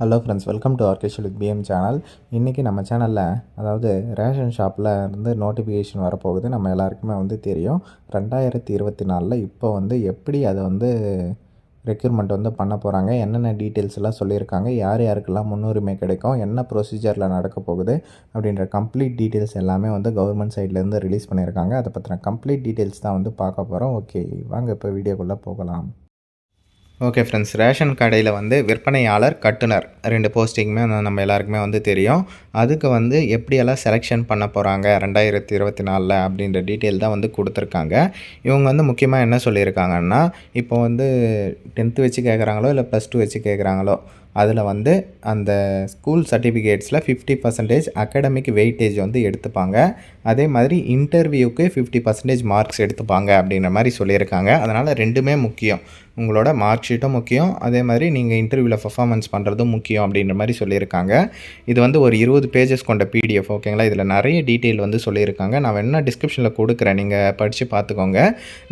Hello friends welcome to ஆர்கேஷல் with PM channel இன்றைக்கி நம்ம சேனலில் அதாவது ரேஷன் ஷாப்பில் இருந்து நோட்டிஃபிகேஷன் வரப்போகுது. நம்ம எல்லாருக்குமே வந்து தெரியும். ரெண்டாயிரத்தி இருபத்தி நாலில் இப்போ வந்து எப்படி அதை வந்து ரெக்யூர்மெண்ட் வந்து பண்ண போகிறாங்க என்னென்ன டீட்டெயில்ஸ் எல்லாம் சொல்லியிருக்காங்க யார் யாருக்கெல்லாம் முன்னுரிமை கிடைக்கும் என்ன ப்ரொசீஜரில் நடக்க போகுது அப்படின்ற கம்ப்ளீட் டீட்டெயில்ஸ் எல்லாமே வந்து கவர்மெண்ட் சைட்லேருந்து ரிலீஸ் பண்ணியிருக்காங்க. அதை பற்றின கம்ப்ளீட் டீட்டெயில்ஸ் தான் வந்து பார்க்க போகிறோம் ஓகே வாங்க இப்போ வீடியோக்குள்ளே போகலாம். ஓகே ஃப்ரெண்ட்ஸ் ரேஷன் கடையில் வந்து விற்பனையாளர் கட்டுனர். ரெண்டு போஸ்டிங்குமே நம்ம எல்லாருக்குமே வந்து தெரியும். அதுக்கு வந்து எப்படியெல்லாம் செலெக்ஷன் பண்ண போகிறாங்க ரெண்டாயிரத்தி இருபத்தி நாலில் அப்படின்ற டீட்டெயில் தான் வந்து கொடுத்துருக்காங்க. இவங்க வந்து முக்கியமாக என்ன சொல்லியிருக்காங்கன்னா இப்போ வந்து டென்த்து வச்சு கேட்குறாங்களோ இல்லை ப்ளஸ் டூ வச்சு கேட்குறாங்களோ அதில் வந்து அந்த ஸ்கூல் சர்டிஃபிகேட்ஸில் ஃபிஃப்டி பர்சன்டேஜ் அகாடமிக் வெயிட்டேஜ் வந்து எடுத்துப்பாங்க. அதே மாதிரி இன்டர்வியூக்கு ஃபிஃப்டி பர்சன்டேஜ் மார்க்ஸ் எடுத்துப்பாங்க அப்படின்ற மாதிரி சொல்லியிருக்காங்க. அதனால் ரெண்டுமே முக்கியம். உங்களோட மார்க் ஷீட்டும் முக்கியம். அதே மாதிரி நீங்கள் இன்டர்வியூவில் பர்ஃபாமன்ஸ் பண்ணுறதும் முக்கியம் அப்படின்ற மாதிரி சொல்லியிருக்காங்க. இது வந்து ஒரு இருபது பேஜஸ் கொண்ட பிடிஎஃப் ஓகேங்களா இதில் நிறைய டீட்டெயில் வந்து சொல்லியிருக்காங்க. நான் வேணால் டிஸ்கிரிப்ஷனில் கொடுக்குறேன். நீங்கள் படித்து பார்த்துக்கோங்க.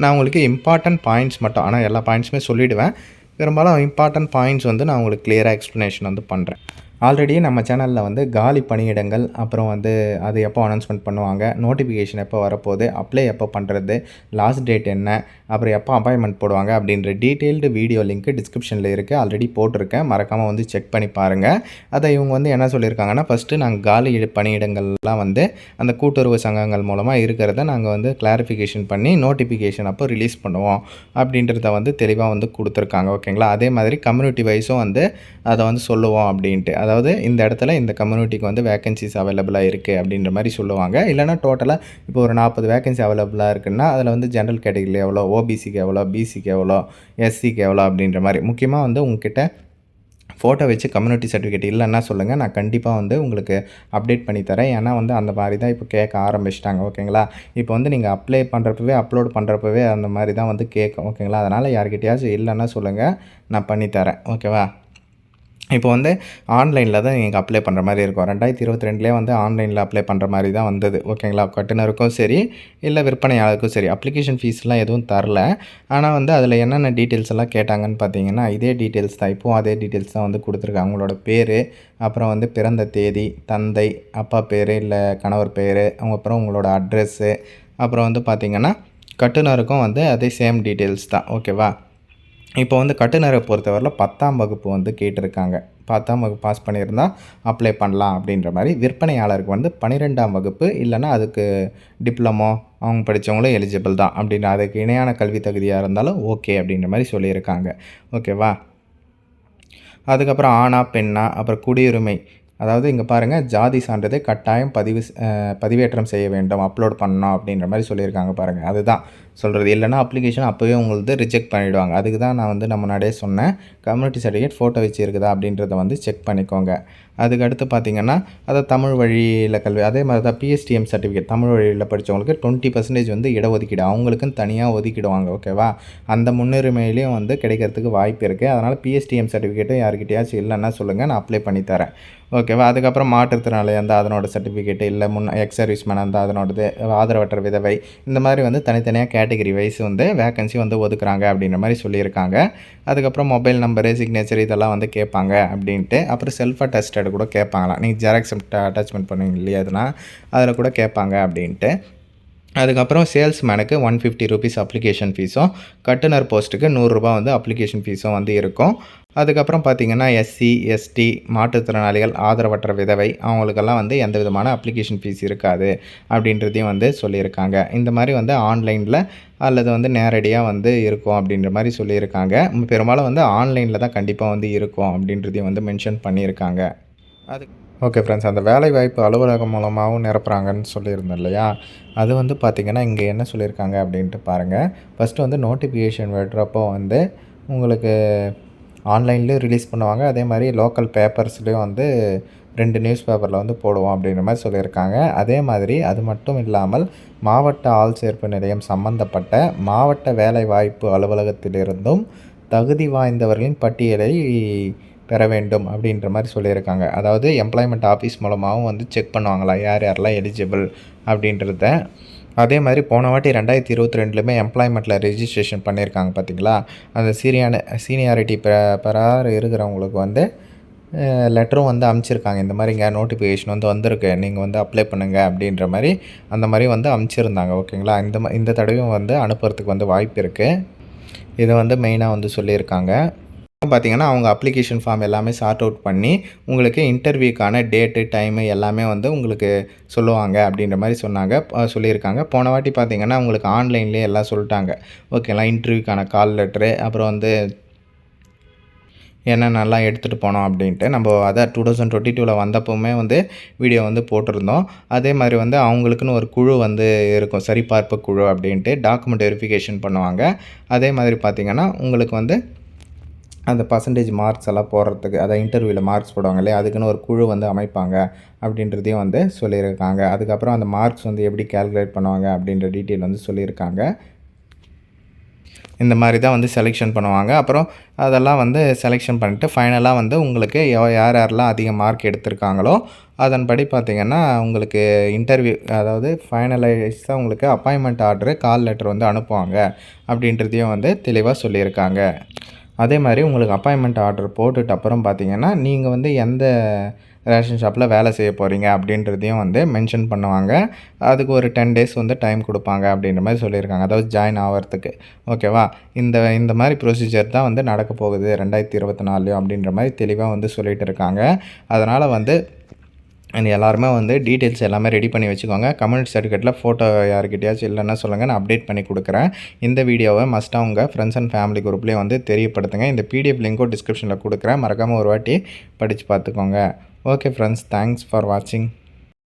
நான் உங்களுக்கு இம்பார்ட்டன்ட் பாயிண்ட்ஸ் மட்டும் ஆனால் எல்லா பாயிண்ட்ஸுமே சொல்லிவிடுவேன் பெரும்பாலும் இம்பார்ட்டன்ட் பாயிண்ட்ஸ் வந்து நான் உங்களுக்கு கிளியராக எக்ஸ்ப்ளனேஷன் வந்து பண்ணுறேன் ஆல்ரெடி நம்ம சேனலில் வந்து காலி பணியிடங்கள் அப்புறம் வந்து அது எப்போ அனௌன்ஸ்மெண்ட் பண்ணுவாங்க நோட்டிஃபிகேஷன் எப்போ வரப்போகுது அப்ளை எப்போ பண்ணுறது லாஸ்ட் டேட் என்ன அப்புறம் எப்போ அப்பாயின்மெண்ட் போடுவாங்க அப்படின்ற டீட்டெயில்டு வீடியோ லிங்க்கு டிஸ்கிரிப்ஷனில் இருக்குது ஆல்ரெடி போட்டிருக்கேன். மறக்காமல் வந்து செக் பண்ணி பாருங்கள் அதை இவங்க வந்து என்ன சொல்லியிருக்காங்கன்னா ஃபஸ்ட்டு நாங்கள் காலி பணியிடங்கள்லாம் வந்து அந்த கூட்டுறவு சங்கங்கள் மூலமாக இருக்கிறத நாங்கள் வந்து கிளாரிஃபிகேஷன் பண்ணி நோட்டிஃபிகேஷன் அப்போ ரிலீஸ் பண்ணுவோம் அப்படின்றத வந்து தெளிவாக வந்து கொடுத்துருக்காங்க. ஓகேங்களா அதே மாதிரி கம்யூனிட்டி வைஸும் வந்து அதை வந்து சொல்லுவோம் அப்படின்ட்டு. அதாவது இந்த இடத்துல இந்த கம்யூனிட்டிக்கு வந்து வேகன்சிஸ் அவைலபிளாக இருக்குது அப்படின்ற மாதிரி சொல்லுவாங்க. இல்லைனா டோட்டலாக இப்போ ஒரு நாற்பது வேகன்சி அவைலபிளாக இருக்குன்னா அதில் வந்து ஜென்ரல் கேட்டகரியில் எவ்வளோ ஓபிசிக்கு எவ்வளோ பிசிக்கு எவ்வளோ எஸ்சிக்கு எவ்வளோ அப்படின்ற மாதிரி. முக்கியமாக வந்து உங்ககிட்ட ஃபோட்டோ வச்சு கம்யூனிட்டி சர்டிஃபிகேட் இல்லைன்னா சொல்லுங்கள் நான் கண்டிப்பாக வந்து உங்களுக்கு அப்டேட் பண்ணி தரேன். ஏன்னா வந்து அந்த மாதிரி தான் இப்போ கேட்க ஆரம்பிச்சிட்டாங்க. ஓகேங்களா? இப்போ வந்து நீங்கள் அப்ளை பண்ணுறப்பவே அப்லோட் பண்ணுறப்பவே அந்த மாதிரி தான் வந்து கேட்கும். ஓகேங்களா? அதனால் யார்கிட்டயாச்சும் இல்லைன்னா சொல்லுங்கள் நான் பண்ணித்தரேன் ஓகேவா? இப்போ வந்து ஆன்லைனில் தான் நீங்கள் அப்ளை பண்ணுற மாதிரி இருக்கும். ரெண்டாயிரத்தி இருபத்தி ரெண்டுலேயே வந்து ஆன்லைனில் அப்ளை பண்ணுற மாதிரி தான் வந்தது. ஓகேங்களா கட்டுனருக்கும் சரி இல்லை விற்பனையாளருக்கும் சரி அப்ளிகேஷன் ஃபீஸ்லாம் எதுவும் தரல. ஆனால் வந்து அதில் என்னென்ன டீட்டெயில்ஸ் எல்லாம் கேட்டாங்கன்னு பார்த்தீங்கன்னா இதே டீட்டெயில்ஸ் தான். இப்போவும் அதே டீட்டெயில்ஸ் தான் வந்து கொடுத்துருக்காங்க. அவங்களோட பேர் அப்புறம் வந்து பிறந்த தேதி தந்தை அப்பா பேர் இல்லை கணவர் பேர் அவங்க அப்புறம் உங்களோட அட்ரெஸ்ஸு அப்புறம் வந்து பார்த்திங்கன்னா கட்டுனருக்கும் வந்து அதே சேம் டீட்டெயில்ஸ் தான். ஓகேவா இப்போ வந்து கட்டுநரை பொறுத்தவரையில் பத்தாம் வகுப்பு வந்து கேட்டிருக்காங்க. பத்தாம் வகுப்பு பாஸ் பண்ணியிருந்தால் அப்ளை பண்ணலாம் அப்படின்ற மாதிரி விற்பனையாளருக்கு வந்து பன்னிரெண்டாம் வகுப்பு இல்லைனா அதுக்கு டிப்ளமோ அவங்க படித்தவங்களும் எலிஜிபிள் தான் அப்படின்ற அதுக்கு இணையான கல்வி தகுதியாக இருந்தாலும் ஓகே அப்படின்ற மாதிரி சொல்லியிருக்காங்க. ஓகேவா அதுக்கப்புறம் ஆணா பெண்ணா அப்புறம் குடியுரிமை. அதாவது இங்கே பாருங்கள் ஜாதி சான்றிதழ் கட்டாயம் பதிவு பதிவேற்றம் செய்ய வேண்டும் அப்லோட் பண்ணணும் அப்படின்ற மாதிரி சொல்லியிருக்காங்க பாருங்கள் அதுதான் சொல்கிறது இல்லைனா அப்ளிகேஷன் அப்போவே உங்களுக்கு ரிஜெக்ட் பண்ணிவிடுவாங்க அதுக்கு தான் நான் வந்து நம்ம முன்னாடியே சொன்னேன். கம்யூனிட்டி சர்டிஃபிகேட் ஃபோட்டோ வச்சு இருக்குதா அப்படின்றத வந்து செக் பண்ணிக்கோங்க. அதுக்கு அடுத்து பார்த்திங்கன்னா அதை தமிழ் வழியில் கல்வி அதே மாதிரி தான் பிஎஸ்டிஎம் சர்டிஃபிகேட் தமிழ் வழியில் படித்தவங்களுக்கு டுவெண்ட்டி பர்சன்டேஜ் வந்து இடஒதுக்கீடு அவங்களுக்குன்னு தனியாக ஒதுக்கிடுவாங்க ஓகேவா அந்த முன்னுரிமையிலையும் வந்து கிடைக்கிறதுக்கு வாய்ப்பு இருக்குது அதனால் பிஎஸ்டிஎம் சர்டிஃபிகேட்டும் யார்கிட்டயாச்சும் இல்லைன்னா சொல்லுங்கள் நான் அப்ளை பண்ணி தரேன். ஓகேவா அதுக்கப்புறம் மாற்றுத்திறனாளி அந்த அதனோட சர்டிஃபிகேட்டு இல்லை முன் எக்ஸ் சர்வீஸ் மேன் அந்த அதனோடது ஆதரவற்ற விதவை இந்த மாதிரி வந்து தனித்தனியாக கேட்டகரி வைஸ் வந்து வேக்கன்சி வந்து ஒதுக்குறாங்க அப்படின்ற மாதிரி சொல்லியிருக்காங்க. அதுக்கப்புறம் மொபைல் நம்பரு சிக்னேச்சர் இதெல்லாம் வந்து கேட்பாங்க அப்படின்ட்டு அப்புறம் செல்ஃப் அட்டஸ்டட் கூட கேட்பாங்களாம். நீங்கள் ஜெராக்ஸ் அட்டாச்மெண்ட் பண்ணுவீங்க இல்லையா அதுனா அதில் கூட கேட்பாங்க அப்படின்ட்டு. அதுக்கப்புறம் சேல்ஸ்மேனுக்கு ஒன் ஃபிஃப்டி ருபீஸ் அப்ளிகேஷன் ஃபீஸும் கட்டுனர் போஸ்ட்டுக்கு நூறுரூபா வந்து அப்ளிகேஷன் ஃபீஸும் வந்து இருக்கும். அதுக்கப்புறம் பார்த்திங்கன்னா எஸ்சி எஸ்டி மாற்றுத்திறனாளிகள் ஆதரவற்ற விதவை அவங்களுக்கெல்லாம் வந்து எந்த விதமான அப்ளிகேஷன் ஃபீஸ் இருக்காது அப்படின்றதையும் வந்து சொல்லியிருக்காங்க. இந்த மாதிரி வந்து ஆன்லைனில் அல்லது வந்து நேரடியாக வந்து இருக்கும் அப்படின்ற மாதிரி சொல்லியிருக்காங்க. பெரும்பாலும் வந்து ஆன்லைனில் தான் கண்டிப்பாக வந்து இருக்கும் அப்படின்றதையும் வந்து மென்ஷன் பண்ணியிருக்காங்க. அது ஓகே ஃப்ரெண்ட்ஸ் அந்த வேலைவாய்ப்பு அலுவலகம் மூலமாகவும் நிரப்புறாங்கன்னு சொல்லியிருந்தோம் இல்லையா? அது வந்து பார்த்திங்கன்னா இங்கே என்ன சொல்லியிருக்காங்க அப்படின்ட்டு பாருங்கள் ஃபஸ்ட்டு வந்து நோட்டிஃபிகேஷன் விடுறப்போ வந்து உங்களுக்கு ஆன்லைன்லேயும் ரிலீஸ் பண்ணுவாங்க. அதே மாதிரி லோக்கல் பேப்பர்ஸ்லேயும் வந்து ரெண்டு நியூஸ் பேப்பரில் வந்து போடுவோம் அப்படின்ற மாதிரி சொல்லியிருக்காங்க. அதே மாதிரி அது மட்டும் இல்லாமல் மாவட்ட ஆள் சேர்ப்பு நிலையம் சம்பந்தப்பட்ட மாவட்ட வேலைவாய்ப்பு அலுவலகத்திலிருந்தும் தகுதி வாய்ந்தவர்களின் பட்டியலை பெற வேண்டும் அப்படின்ற மாதிரி சொல்லியிருக்காங்க. அதாவது எம்ப்ளாய்மெண்ட் ஆஃபீஸ் மூலமாகவும் வந்து செக் பண்ணுவாங்களா யார் யாரெல்லாம் எலிஜிபிள் அப்படின்றத. அதே மாதிரி போன வாட்டி ரெண்டாயிரத்தி இருபத்தி ரெண்டுலேயுமே எம்ப்ளாய்மெண்ட்டில் ரெஜிஸ்ட்ரேஷன் பண்ணியிருக்காங்க பார்த்தீங்களா? அந்த சீரியான சீனியாரிட்டி பெ பெறார் இருக்கிறவங்களுக்கு வந்து லெட்டரும் வந்து அமுச்சிருக்காங்க. இந்த மாதிரிங்க நோட்டிஃபிகேஷன் வந்து வந்திருக்கு. நீங்கள் வந்து அப்ளை பண்ணுங்கள் அப்படின்ற மாதிரி அந்த மாதிரி வந்து அமுச்சிருந்தாங்க. ஓகேங்களா? இந்த ம இந்த தடவையும் வந்து அனுப்புறதுக்கு வந்து வாய்ப்பு இருக்குது இதை வந்து மெயினாக வந்து சொல்லியிருக்காங்க. பார்த்தீங்கன்னா அவங்க அப்ளிகேஷன் ஃபார்ம் எல்லாமே சார்ட் அவுட் பண்ணி உங்களுக்கு இன்டர்வியூக்கான டேட்டு டைமு எல்லாமே வந்து உங்களுக்கு சொல்லுவாங்க அப்படின்ற மாதிரி சொன்னாங்க சொல்லியிருக்காங்க. போன வாட்டி பார்த்தீங்கன்னா உங்களுக்கு ஆன்லைன்லேயே எல்லாம் சொல்லிட்டாங்க. ஓகேலாம் இன்டர்வியூக்கான கால் லெட்ரு அப்புறம் வந்து என்னென்னலாம் எடுத்துகிட்டு போனோம் அப்படின்ட்டு நம்ம அதை டூ தௌசண்ட் டுவெண்ட்டி டூவில் வந்தப்போவுமே வந்து வீடியோ வந்து போட்டிருந்தோம். அதே மாதிரி வந்து அவங்களுக்குன்னு ஒரு குழு வந்து இருக்கும் சரிபார்ப்பு குழு அப்படின்ட்டு டாக்குமெண்ட் வெரிஃபிகேஷன் பண்ணுவாங்க. அதே மாதிரி பார்த்திங்கன்னா உங்களுக்கு வந்து அந்த பர்சன்டேஜ் மார்க்ஸ் எல்லாம் போடுறதுக்கு அதான் இன்டர்வியூவில் மார்க்ஸ் போடுவாங்க இல்லையா? அதுக்குன்னு ஒரு குழு வந்து அமைப்பாங்க அப்படின்றதையும் வந்து சொல்லியிருக்காங்க. அதுக்கப்புறம் அந்த மார்க்ஸ் வந்து எப்படி கேல்குலேட் பண்ணுவாங்க அப்படின்ற டீட்டெயில் வந்து சொல்லியிருக்காங்க. இந்த மாதிரி தான் வந்து செலெக்ஷன் பண்ணுவாங்க. அப்புறம் அதெல்லாம் வந்து செலெக்ஷன் பண்ணிட்டு ஃபைனலாக வந்து உங்களுக்கு யார் யாரெல்லாம் அதிக மார்க் எடுத்திருக்காங்களோ அதன்படி பார்த்திங்கன்னா உங்களுக்கு இன்டர்வியூ அதாவது ஃபைனலைஸாக உங்களுக்கு அப்பாயின்மெண்ட் ஆர்டரு கால் லெட்டர் வந்து அனுப்புவாங்க அப்படின்றதையும் வந்து தெளிவாக சொல்லியிருக்காங்க. அதே மாதிரி உங்களுக்கு அப்பாயின்மெண்ட் ஆர்டர் போட்டுட்டு அப்புறம் பார்த்தீங்கன்னா நீங்கள் வந்து எந்த ரேஷன் ஷாப்பில் வேலை செய்ய போகிறீங்க அப்படின்றதையும் வந்து மென்ஷன் பண்ணுவாங்க. அதுக்கு ஒரு டென் டேஸ் வந்து டைம் கொடுப்பாங்க அப்படின்ற மாதிரி சொல்லியிருக்காங்க. அதாவது ஜாயின் ஆகிறதுக்கு ஓகேவா இந்த இந்த மாதிரி ப்ரொசீஜர் தான் வந்து நடக்க போகுது ரெண்டாயிரத்தி இருபத்தி நாலுலையும் அப்படின்ற மாதிரி தெளிவாக வந்து சொல்லிகிட்டு இருக்காங்க. அதனால் வந்து அண்ட் எல்லாருமே வந்து டீட்டெயில்ஸ் எல்லாமே ரெடி பண்ணி வச்சுக்கோங்க. கம்யூனிட்டி சர்டிஃபிகேட்டில் ஃபோட்டோ யாருக்கிட்டயாச்சும் இல்லைன்னா சொல்லுங்கள் நான் அப்டேட் பண்ணி கொடுக்குறேன். இந்த வீடியோவை மஸ்ட்டாக உங்கள் ஃப்ரெண்ட்ஸ் அண்ட் ஃபேமிலி குரூப்லேயும் வந்து தெரியப்படுத்துங்க. இந்த பிடிஎஃப் லிங்க்கும் டிஸ்கிரிப்ஷனில் கொடுக்குறேன். மறக்காமல் ஒரு வாட்டி படித்து பார்த்துக்கோங்க. ஓகே ஃப்ரெண்ட்ஸ் தேங்க்ஸ் ஃபார் வாட்சிங்